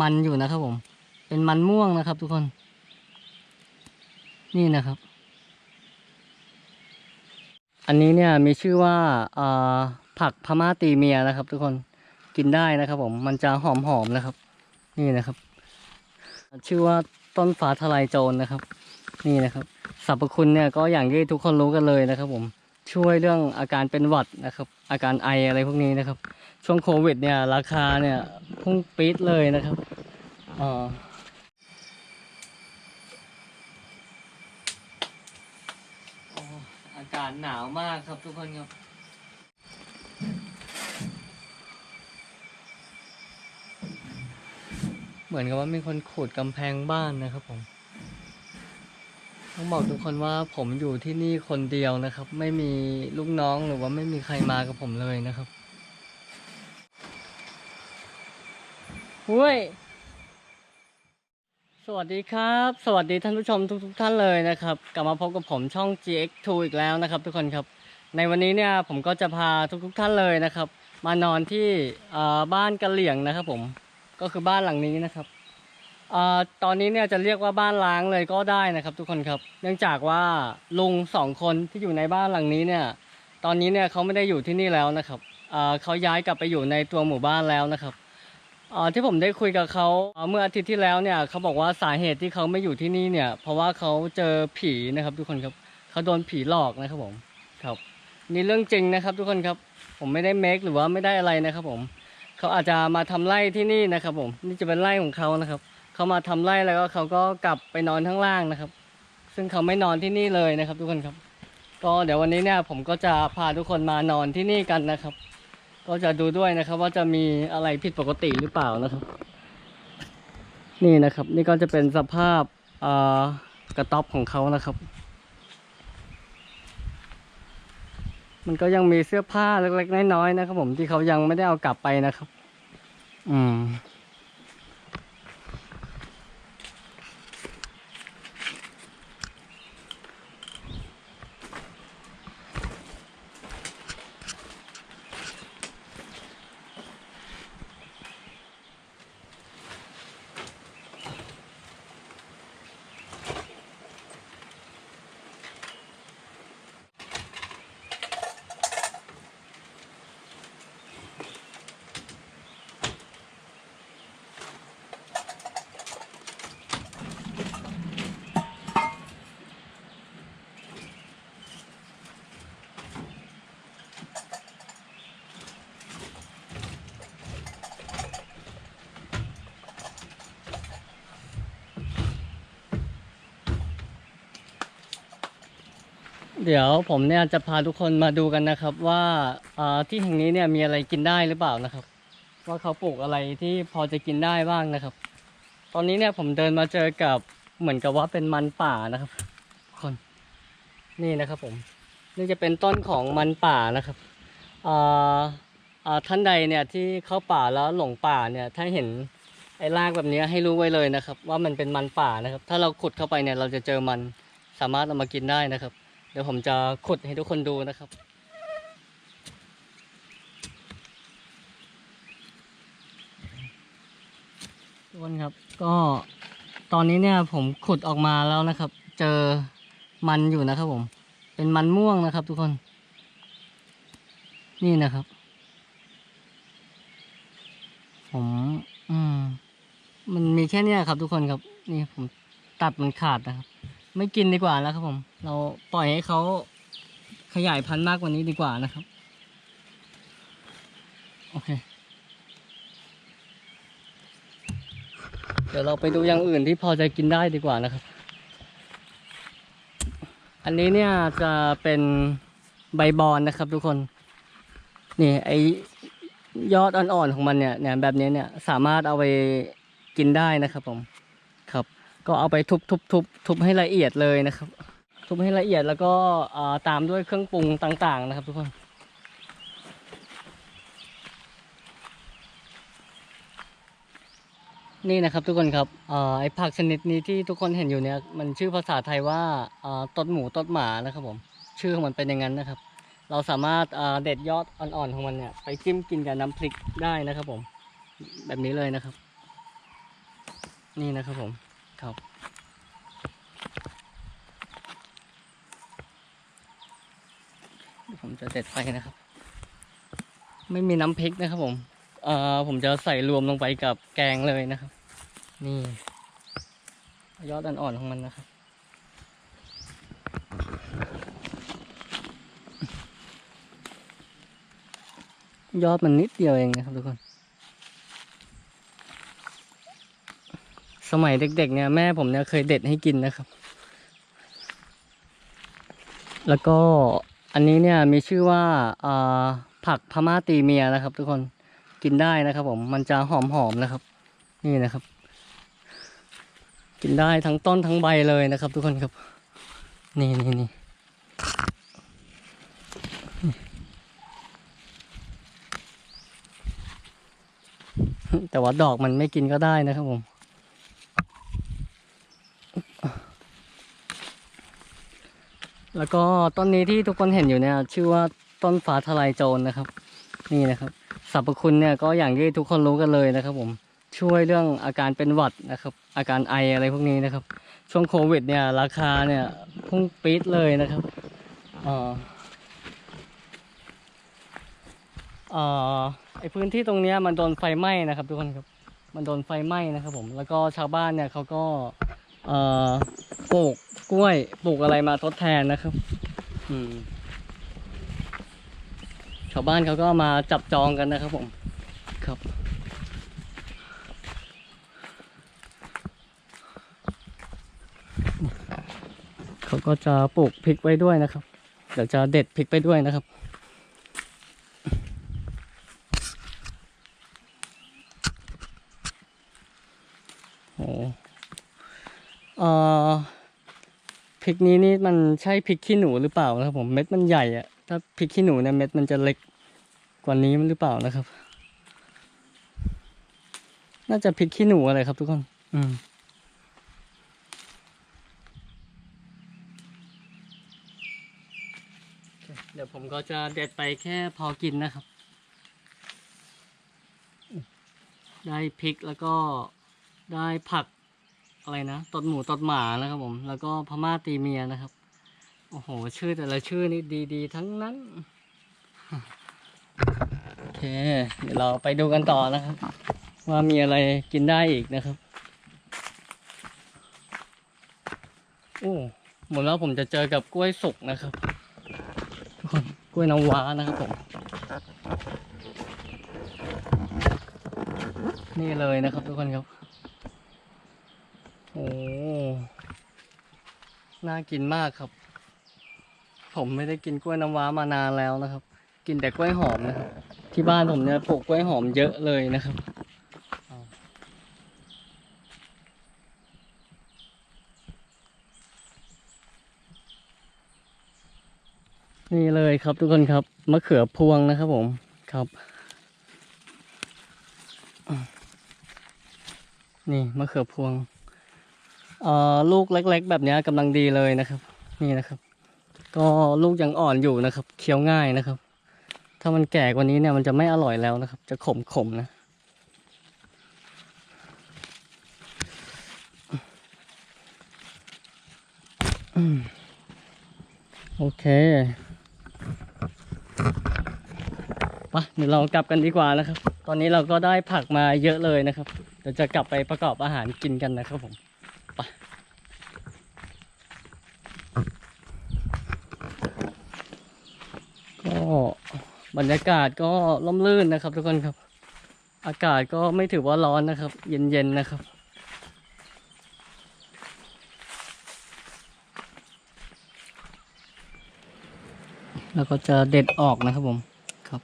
มันอยู่นะครับผม เป็นมันม่วงนะครับ ทุกคน นี่นะครับ อันนี้เนี่ยมีชื่อว่าผักพม่าตีเมียนะครับ ทุกคนกินได้นะครับ ผม มันจะหอมๆนะครับ นี่นะครับ ชื่อว่าต้นฟ้าทลายโจรนะครับ นี่นะครับสรรพคุณเนี่ยก็อย่างที่ทุกคนรู้กันเลยนะครับ ผม ช่วยเรื่องอาการเป็นหวัดนะครับ อาการไออะไรพวกนี้นะครับ ช่วงโควิดเนี่ยราคาเนี่ยพุ่งปี๊ดเลยนะครับอ่าโอ้อากาศหนาวมากครับทุกคนครับเหมือนกับว่ามีคนขูดกำแพงบ้านนะครับผม ต้องบอกทุกคนว่าผมอยู่ที่นี่คนเดียวนะครับ ไม่มีลูกน้องหรือว่าไม่มีใครมากับผมเลยนะครับเฮ้ยสวัสดีครับ สวัสดีท่านผู้ชมทุกๆท่านเลยนะครับ กลับมาพบกับผมช่อง GX2 อีกแล้วนะครับ ทุกคนครับ ในวันนี้เนี่ยผมก็จะพาทุกๆท่านเลยนะครับ มานอนที่บ้านกะเหลี่ยงนะครับ ผมก็คือบ้านหลังนี้นะครับ อ่อตอนนี้เนี่ยจะเรียกว่าบ้านล้างเลยก็ได้นะครับ ทุกคนครับ เนื่องจากว่าลุงสองคนที่อยู่ในบ้านหลังนี้เนี่ย ตอนนี้เนี่ยเขาไม่ได้อยู่ที่นี่แล้วนะครับเอ่อเขาย้ายกลับไปอยู่ในตัวหมู่บ้านแล้วนะครับอ่อที่ผมได้คุยกับเขาเอ่อเมื่ออาทิตย์ที่แล้วเนี่ยเขาบอกว่าสาเหตุที่เขาไม่อยู่ที่นี่เนี่ย เพราะว่าเขาเจอผีนะครับ ทุกคนครับเขาโดนผีหลอกนะครับผมครับนี่เรื่องจริงนะครับ ทุกคนครับผมไม่ได้เมคหรือว่าไม่ได้อะไรนะครับ ผมเขาอาจจะมาทำไร่ที่นี่นะครับ ผมนี่จะเป็นไร่ของเขานะครับ เขามาทำไร่แล้วก็เขาก็กลับไปนอนข้างล่างนะครับ ซึ่งเขาไม่นอนที่นี่เลยนะครับ ทุกคนครับ ก็เดี๋ยววันนี้เนี่ยผมก็จะพาทุกคนมานอนที่นี่กันนะครับ ก็จะดูด้วยนะครับ ว่าจะมีอะไรผิดปกติหรือเปล่านะครับ นี่นะครับ นี่ก็จะเป็นสภาพอ่อกระต๊อบของเขานะครับ มันก็ยังมีเสื้อผ้าเล็กๆน้อยๆนะครับ ผมที่เขายังไม่ได้เอากลับไปนะครับ อืม เดี๋ยวผมเนี่ยจะพาทุกคนมาดูกันนะครับ ว่าที่แห่งนี้เนี่ยมีอะไรกินได้หรือเปล่านะครับ ว่าเขาปลูกอะไรที่พอจะกินได้บ้างนะครับ ตอนนี้เนี่ยผมเดินมาเจอกับเหมือนกับว่าเป็นมันป่านะครับ คนนี่นะครับผมนี่จะเป็นต้นของมันป่านะครับท่านใดเนี่ยที่เข้าป่าแล้วหลงป่าเนี่ยถ้าเห็นไอ้รากแบบนี้ให้รู้ไว้เลยนะครับ ว่ามันเป็นมันป่านะครับ ถ้าเราขุดเข้าไปเนี่ยเราจะเจอมันสามารถเอามากินได้นะครับ เดี๋ยวผมจะขุดให้ทุกคนดูนะครับทุกคนครับก็ตอนนี้เนี่ยผมขุดออกมาแล้วนะครับ เจอมันอยู่นะครับผม เป็นมันม่วงนะครับ ทุกคน นี่นะครับ ผมอืมมันมีแค่นี้ครับทุกคนครับ นี่ผมตัดมันขาดนะครับ ไม่กินดีกว่าแล้วครับผม เราปล่อยให้เขาขยายพันธุ์มากกว่านี้ดีกว่านะครับ โอเค เดี๋ยวเราไปดูอย่างอื่นที่พอจะกินได้ดีกว่านะครับ อันนี้เนี่ยจะเป็นใบบอนนะครับทุกคน นี่ไอยอดอ่อนๆของมันเนี่ยเนี่ยแบบนี้เนี่ยสามารถเอาไปกินได้นะครับผม ก็เอาไปทุบทุบทุบทุบให้ละเอียดเลยนะครับ ทุบให้ละเอียดแล้วก็ตามด้วยเครื่องปรุงต่างๆ นะครับทุกคนนี่นะครับทุกคนครับอไอผักชนิดนี้ที่ทุกคนเห็นอยู่เนี่ย มันชื่อภาษาไทยว่าต้นหมูต้นหมานะครับผม ชื่อของมันเป็นอย่างนั้นนะครับ เราสามารถเด็ดยอดอ่อนๆของมันเนี่ยไปจิ้มกินกับน้ำพริกได้นะครับผม แบบนี้เลยนะครับ นี่นะครับผม ครับ ผมจะเด็ดไปนะครับ ไม่มีน้ำพริกนะครับ ผมเอ่อผมจะใส่รวมลงไปกับแกงเลยนะครับ นี่ ยอดอ่อนๆของมันนะครับยอดมันนิดเดียวเองนะครับทุกคน สมัยเด็กๆเนี่ยแม่ผมเนี่ยเคยเด็ดให้กินนะครับ แล้วก็อันนี้เนี่ยมีชื่อว่าอ่าผักพม่าตีเมียนะครับ ทุกคนกินได้นะครับ ผมมันจะหอมๆนะครับ นี่นะครับ กินได้ทั้งต้นทั้งใบเลยนะครับ ทุกคนครับ นี่นี่นี่แต่ว่าดอกมันไม่กินก็ได้นะครับผม แล้วก็ต้นนี้ที่ทุกคนเห็นอยู่เนี่ยชื่อว่าต้นฟ้าทลายโจรนะครับ นี่นะครับสรรพคุณเนี่ยก็อย่างที่ทุกคนรู้กันเลยนะครับ ผมช่วยเรื่องอาการเป็นหวัดนะครับ อาการไออะไรพวกนี้นะครับ ช่วงโควิดเนี่ยราคาเนี่ยพุ่งปี๊ดเลยนะครับเอ่อเอ่อไอพื้นที่ตรงเนี้ยมันโดนไฟไหม้นะครับ ทุกคนครับมันโดนไฟไหม้นะครับ ผมแล้วก็ชาวบ้านเนี่ยเขาก็ ปลูกกล้วยปลูกอะไรมาทดแทนนะครับ อืมชาวบ้านเขาก็มาจับจองกันนะครับผม ครับ เขาก็จะปลูกพริกไว้ด้วยนะครับ เดี๋ยวจะเด็ดพริกไปด้วยนะครับ โอ้เอ่อพ ริกนี้นี่มันใช่พริกขี้หนูหรือเปล่านะครับ ผมเม็ดมันใหญ่อะถ้าพริกขี้หนูเนี่ยเม็ดมันจะเล็กกว่านี้มันหรือเปล่านะครับ น่าจะพริกขี้หนูอะไรครับ ทุกคน อืมเดี๋ยวผมก็จะเด็ดไปแค่พอกินนะครับ ได้พริกแล้วก็ได้ผัก อะไรนะตดหมูตดหมานะครับผม แล้วก็พม่าตีเมียนะครับ โอ้โห ชื่อแต่ละชื่อนี่ดีๆ ทั้งนั้น โอเค เดี๋ยวเราไปดูกันต่อนะครับ ว่ามีอะไรกินได้อีกนะครับ โอ้หมดแล้วผมจะเจอกับกล้วยสุกนะครับทุกคนกล้วยน้ำว้านะครับผม นี่เลยนะครับทุกคนครับ โอ้ น่ากินมากครับ ผมไม่ได้กินกล้วยน้ำว้ามานานแล้วนะครับ กินแต่กล้วยหอมนะครับ ที่บ้านผมเนี่ยปลูกกล้วยหอมเยอะเลยนะครับนี่เลยครับทุกคนครับมะเขือพวงนะครับผมครับ นี่มะเขือพวง ลูกเล็ก ๆ แบบนี้ยกำลังดีเลยนะครับ นี่นะครับ ก็ลูกยังอ่อนอยู่นะครับ เคี้ยวง่ายนะครับ ถ้ามันแก่กว่านี้เนี่ยมันจะไม่อร่อยแล้วนะครับ จะขมขมๆนะโอเคไปะเดี๋ยวเรากลับกันดีกว่านะครับ ตอนนี้เราก็ได้ผักมาเยอะเลยนะครับ เดี๋ยวจะกลับไปประกอบอาหารกินกันนะครับผม ไป ก็ บรรยากาศก็ร่มรื่นนะครับ ทุกคนครับ อากาศก็ไม่ถือว่าร้อนนะครับ เย็นๆนะครับแล้วก็จะเด็ดออกนะครับผมครับ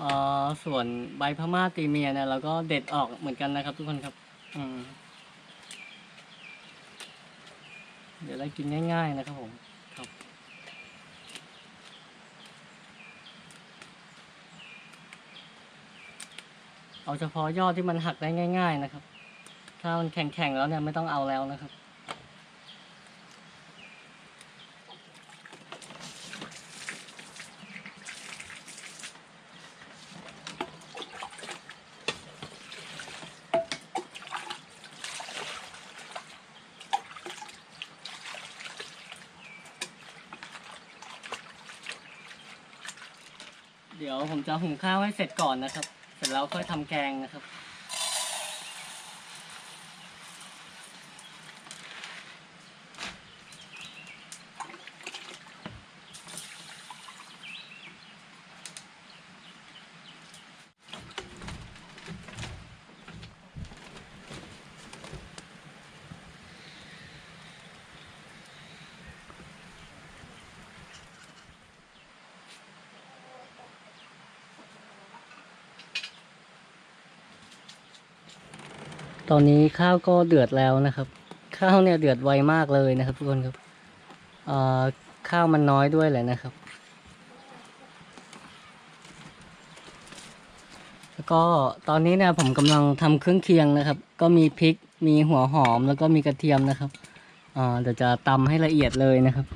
อ่อส่วนใบพม่าตีเมียเนี่ยเราก็เด็ดออกเหมือนกันนะครับทุกคนครับ อืม เดี๋ยวเรากินง่าย ๆ นะครับผมครับเอาเฉพาะยอดที่มันหักได้ง่าย ๆ นะครับ ถ้ามันแข็งๆแล้วเนี่ยไม่ต้องเอาแล้วนะครับ เดี๋ยวผมจะหุงข้าวให้เสร็จก่อนนะครับ เสร็จแล้วค่อยทำแกงนะครับ ตอนนี้ข้าวก็เดือดแล้วนะครับ ข้าวเนี่ยเดือดไวมากเลยนะครับ ทุกคนครับข้าวมันน้อยด้วยแหละนะครับ แล้วก็ตอนนี้เนี่ยผมกำลังทำเครื่องเคียงนะครับ ก็มีพริกมีหัวหอมแล้วก็มีกระเทียมนะครับเดี๋ยวจะตำให้ละเอียดเลยนะครับ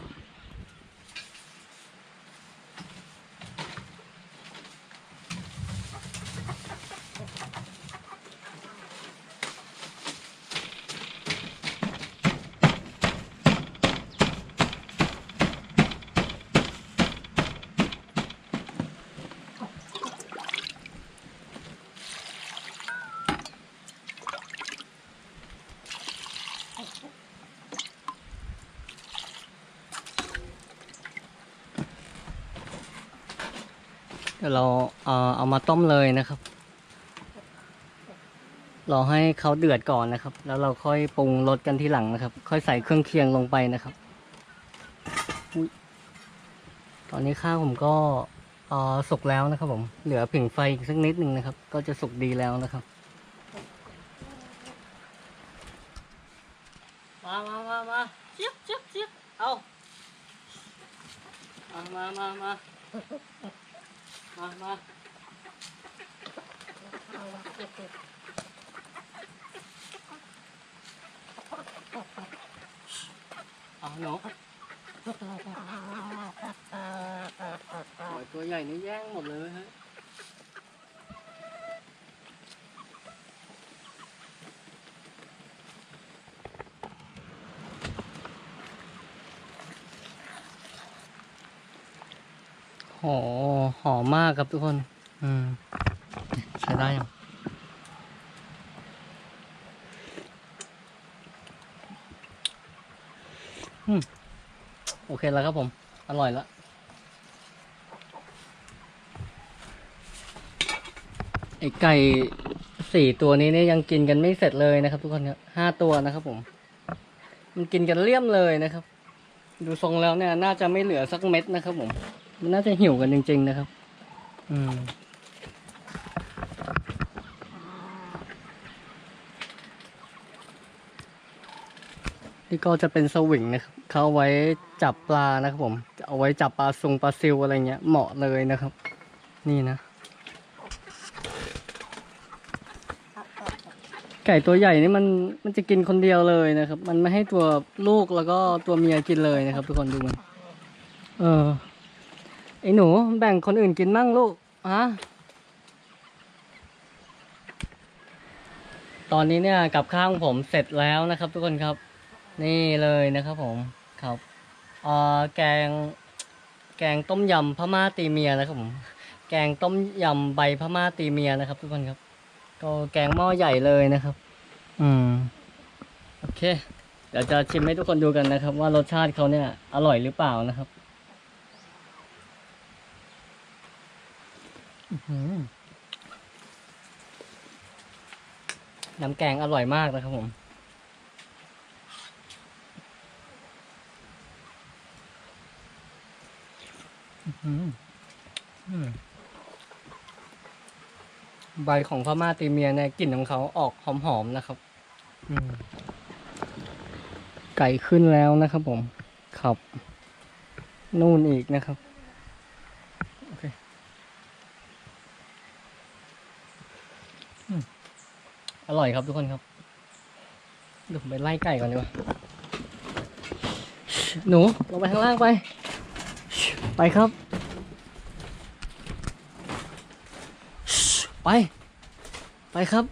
เดี๋ยวเราเอ่อเอามาต้มเลยนะครับ รอให้เขาเดือดก่อนนะครับ แล้วเราค่อยปรุงรสกันทีหลังนะครับ ค่อยใส่เครื่องเคียงลงไปนะครับตอนนี้ข้าวผมก็สุกแล้วนะครับ ผมเหลือผิงไฟสักนิดหนึ่งนะครับ ก็จะสุกดีแล้วนะครับมามามามาเจี๊ยบเจี๊ยบเจี๊ยบเอามามามา มามาเอาหนูโอ้ยตัวใหญ่นี่แย่งหมดเลยฮะโห หอมมากครับทุกคน อืมใช้ได้ยังอืมโอเคแล้วครับผม อร่อยแล้วไอไก่สี่ตัวนี้เนี่ยยังกินกันไม่เสร็จเลยนะครับ ทุกคนครับห้าตัวนะครับผม มันกินกันเลี่ยมเลยนะครับ ดูทรงแล้วเนี่ย น่าจะไม่เหลือสักเม็ดนะครับผม มันน่าจะหิวกันจริง ๆ นะครับ อืมนี่ก็จะเป็นสวิงนะครับเขาเอาไว้จับปลานะครับผม เอาไว้จับปลาซุงปลาซิวอะไรเงี้ย เหมาะเลยนะครับ นี่นะ ไก่ตัวใหญ่นี่มันมันจะกินคนเดียวเลยนะครับ มันไม่ให้ตัวลูกแล้วก็ตัวเมียกินเลยนะครับ ทุกคนดูมัน เออ อ้หนูแบ่งคนอื่นกินมั่งลูกฮะตอนนี้เนี่ยกับข้าวของผมเสร็จแล้วนะครับ ทุกคนครับ นี่เลยนะครับผมครับเอ่อแกง แกงต้มยำพม่าตีเมียนะครับผมแกงต้มยำใบพม่าตีเมียนะครับ ทุกคนครับ ก็แกงหม้อใหญ่เลยนะครับ อืมโอเค เดี๋ยวจะชิมให้ทุกคนดูกันนะครับ ว่ารสชาติเขาเนี่ย อร่อยหรือเปล่านะครับอื้อหือ น้ำแกงอร่อยมากนะครับผมอืมอืมใบของพม่าตีเมียเนี่ยกลิ่นของเขาออกหอมๆนะครับอืมไก่ขึ้นแล้วนะครับผมขับ นู่นอีกนะครับ โอเคอืม อร่อยครับทุกคนครับเดี๋ยวผมไปไล่ไก่ก่อนดีกว่าหนูลงไปข้างล่างไป ไปครับ ไป ไปครับ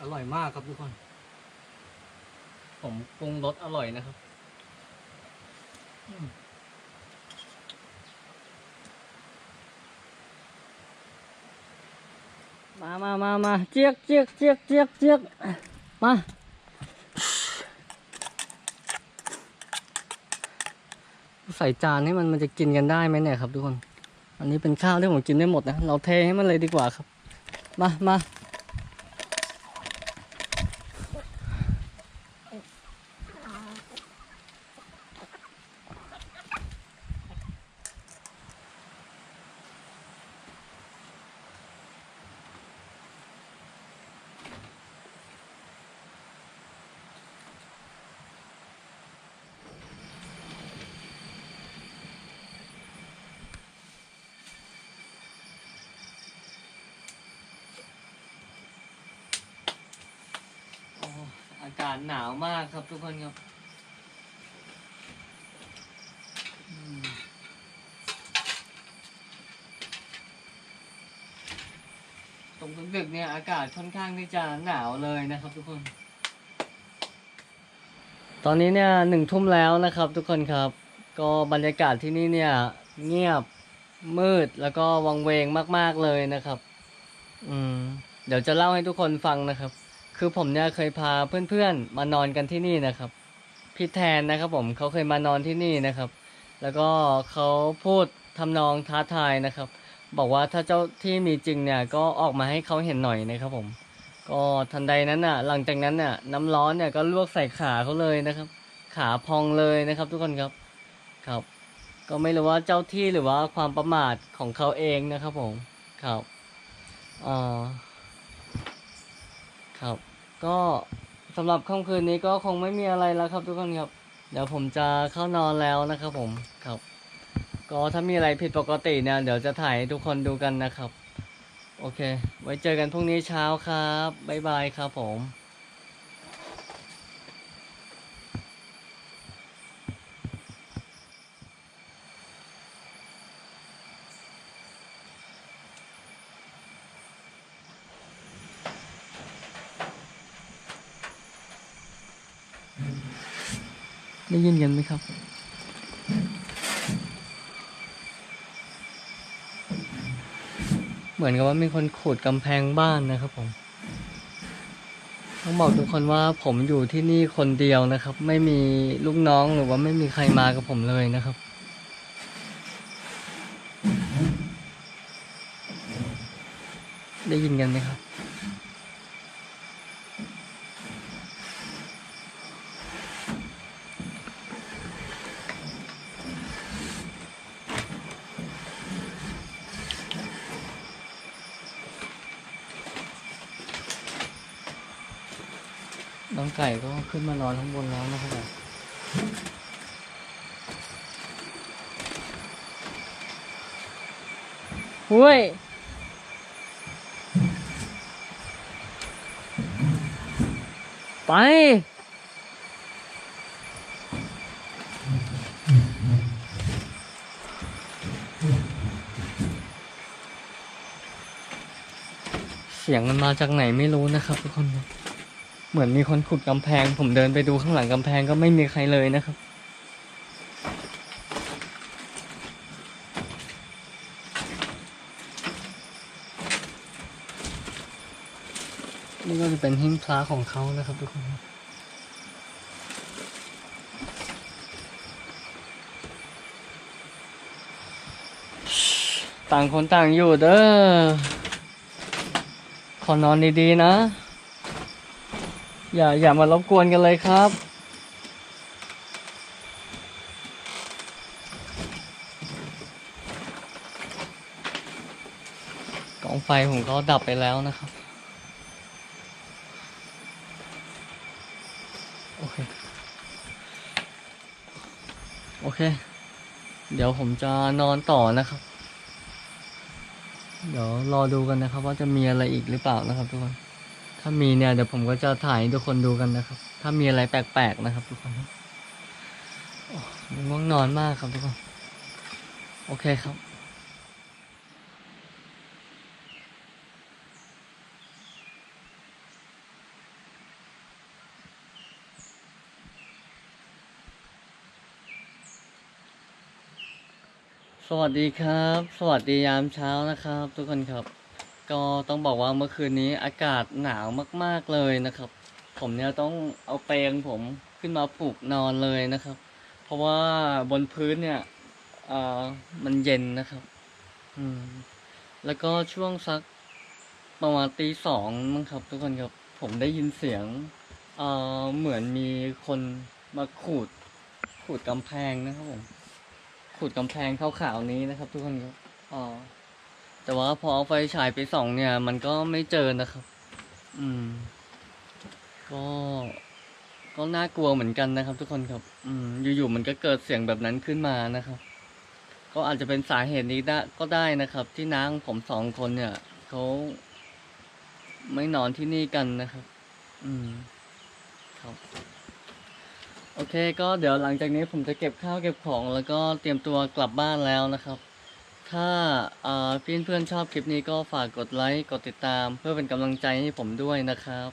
อร่อยมากครับทุกคน ปรุงรสอร่อยนะครับมามามามาเจี๊ยกเจี๊ยกเจี๊ยกเจี๊ยกเจี๊ยกมาใส่จานให้มันมันจะกินกันได้ไหมเนี่ยครับทุกคน อันนี้เป็นข้าวที่ผมกินได้หมดนะ เราเทให้มันเลยดีกว่าครับ มามาากาศหนาวมากครับทุกคนครับตรงดึกๆเนี่ยอากาศค่อนข้างที่จะหนาวเลยนะครับ ทุกคน ตอนนี้เนี่ยหนึ่งทุ่มแล้วนะครับ ทุกคนครับ ก็บรรยากาศที่นี่เนี่ยเงียบมืดแล้วก็วังเวงมาก ๆเลยนะครับ อืม เดี๋ยวจะเล่าให้ทุกคนฟังนะครับ คือผมเนี่ยเคยพาเพื่อนๆมานอนกันที่นี่นะครับ พี่แทนนะครับผมเขาเคยมานอนที่นี่นะครับ แล้วก็เขาพูดทำนองท้าทายนะครับ บอกว่าถ้าเจ้าที่มีจริงเนี่ยก็ออกมาให้เขาเห็นหน่อยนะครับผม ก็ทันใดนั้นน่ะ หลังจากนั้นน่ะน้ำร้อนเนี่ยก็ลวกใส่ขาเขาเลยนะครับ ขาพองเลยนะครับ ทุกคนครับครับ ก็ไม่รู้ว่าเจ้าที่หรือว่าความประมาทของเขาเองนะครับผมครับอ่าครับ ก็สำหรับค่ำคืนนี้ก็คงไม่มีอะไรแล้วครับทุกคนครับ เดี๋ยวผมจะเข้านอนแล้วนะครับผมครับ ก็ถ้ามีอะไรผิดปกติเนี่ยเดี๋ยวจะถ่ายให้ทุกคนดูกันนะครับ โอเค ไว้เจอกันพรุ่งนี้เช้าครับบ๊ายบายครับผม ได้ยินกันไหมครับ เหมือนกับว่ามีคนขูดกำแพงบ้านนะครับผมต้องบอกทุกคนว่าผมอยู่ที่นี่คนเดียวนะครับ ไม่มีลูกน้องหรือว่าไม่มีใครมากับผมเลยนะครับ ได้ยินกันไหมครับ ไก่ก็ขึ้นมานอนข้างบนแล้วนะครับหุ้ยไป เสียงมันมาจากไหนไม่รู้นะครับทุกคนครับ เหมือนมีคนขุดกำแพง ผมเดินไปดูข้างหลังกำแพงก็ไม่มีใครเลยนะครับ นี่ก็จะเป็นหิ้งพระของเขานะครับทุกคนต่างคนต่างอยู่เด้อ ขอนอนดีๆนะ อย่าอย่ามารบกวนกันเลยครับ กองไฟผมก็ดับไปแล้วนะครับ โอเค โอเค เดี๋ยวผมจะนอนต่อนะครับ เดี๋ยวรอดูกันนะครับ ว่าจะมีอะไรอีกหรือเปล่านะครับทุกคน ถ้ามีเนี่ยเดี๋ยวผมก็จะถ่ายให้ทุกคนดูกันนะครับ ถ้ามีอะไรแปลกๆนะครับ ทุกคนง่วงนอนมากครับทุกคน โอเคครับสวัสดีครับ สวัสดียามเช้านะครับ ทุกคนครับ ก็ต้องบอกว่าเมื่อคืนนี้อากาศหนาวมาก ๆเลยนะครับ ผมเนี่ยต้องเอาเปลงผมขึ้นมาปลูกนอนเลยนะครับ เพราะว่าบนพื้นเนี่ยเอ่อมันเย็นนะครับ อืม แล้วก็ช่วงสักประมาณตีสองมั้งครับ ทุกคนครับ ผมได้ยินเสียงเอ่อเหมือนมีคนมาขูด ขูดกำแพงนะครับผมขูดกำแพงขาวๆนี้นะครับ ทุกคนครับอ๋อ แต่ว่าพอเอาไฟฉายไปส่องเนี่ย มันก็ไม่เจอนะครับ อืม ก็ก็น่ากลัวเหมือนกันนะครับ ทุกคนครับ อืม อยู่ๆมันก็เกิดเสียงแบบนั้นขึ้นมานะครับ ก็อาจจะเป็นสาเหตุนี้ได้ก็ได้นะครับ ที่น้าของผมสองคนเนี่ยเขาไม่นอนที่นี่กันนะครับ อืม ครับ โอเค ก็เดี๋ยวหลังจากนี้ผมจะเก็บข้าวเก็บของ แล้วก็เตรียมตัวกลับบ้านแล้วนะครับ ถ้าเพื่อนเพื่อนๆชอบคลิปนี้ก็ฝากกดไลค์ กดติดตาม เพื่อเป็นกำลังใจให้ผมด้วยนะครับ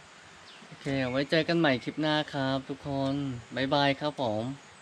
โอเค ไว้เจอกันใหม่คลิปหน้าครับ ทุกคน บ๊ายบายครับผม